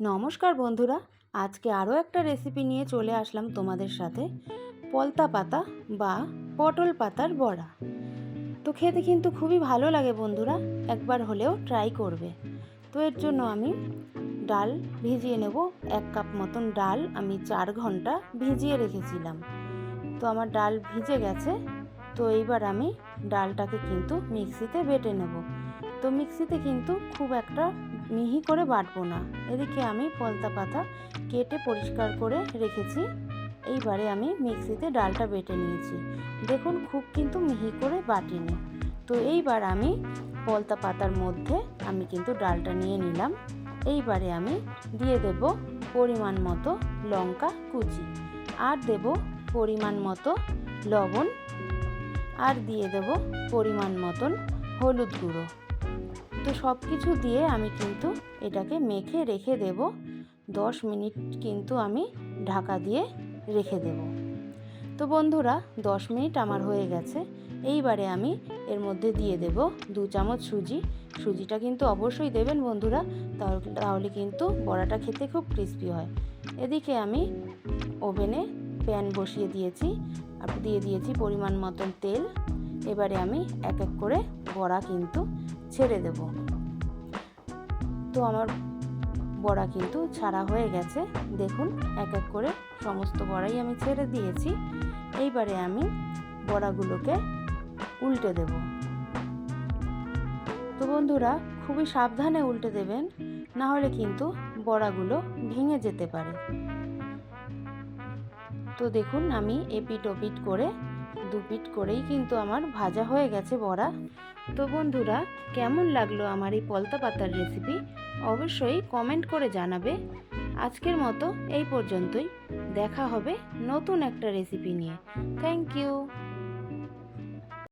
নমস্কার বন্ধুরা, আজকে আরও একটা রেসিপি নিয়ে চলে আসলাম তোমাদের সাথে। পলতা পাতা বা পটল পাতার বড়া। তো খেতে কিন্তু খুবই ভালো লাগে বন্ধুরা, একবার হলেও ট্রাই করবে। তো এর জন্য আমি ডাল ভিজিয়ে নেব, এক কাপ মতন ডাল আমি চার ঘণ্টা ভিজিয়ে রেখেছিলাম। তো আমার ডাল ভিজে গেছে, তো এইবার আমি ডালটাকে কিন্তু মিক্সিতে বেটে নেব। তো মিক্সিতে কিন্তু খুব একটা মিহি করে বাটবো না। এদিকে আমি পলতা পাতা কেটে পরিষ্কার করে রেখেছি। এইবারে আমি মিক্সিতে ডালটা বেটে নিয়েছি। দেখুন, খুব কিন্তু মিহি করে বাটিনি। তো এইবার আমি পলতা পাতার মধ্যে আমি কিন্তু ডালটা নিয়ে নিলাম। এইবারে আমি দিয়ে দেব পরিমাণ মতো লঙ্কা কুচি। আর দেব পরিমাণ মতো লবণ। আর দিয়ে দেব পরিমাণ মতন হলুদ গুঁড়ো। তো সব কিছু দিয়ে আমি কিন্তু এটাকে মেখে রেখে দেব। দশ মিনিট কিন্তু আমি ঢাকা দিয়ে রেখে দেব। তো বন্ধুরা, দশ মিনিট আমার হয়ে গেছে। এইবারে আমি এর মধ্যে দিয়ে দেব দু চামচ সুজি। সুজিটা কিন্তু অবশ্যই দেবেন বন্ধুরা তাহলে কিন্তু বড়াটা খেতে খুব ক্রিস্পি হয়। এদিকে আমি ওভেনে প্যান বসিয়ে দিয়েছি। আর দিয়ে দিয়েছি পরিমাণ মতন তেল। এবারে আমি এক এক করে বড়া কিন্তু ছেড়ে দেব। তো আমার বড়া কিন্তু ছাড়া হয়ে গেছে। দেখুন, এক এক করে সমস্ত বড়াই আমি ছেড়ে দিয়েছি। এইবারে আমি বড়াগুলোকে উল্টে দেব। তো বন্ধুরা, খুবই সাবধানে উল্টে দেবেন, না হলে কিন্তু বড়াগুলো ভেঙে যেতে পারে। তো দেখুন, আমি এপিট ওপিট করে দুপিট করেই কিন্তু আমার ভাজা হয়ে গেছে বড়া। তো বন্ধুরা, কেমন লাগল আমার এই পলতা পাতার রেসিপি অবশ্যই কমেন্ট করে জানাবে। আজকের মতো এই পর্যন্তই। দেখা হবে নতুন একটা রেসিপি নিয়ে। Thank you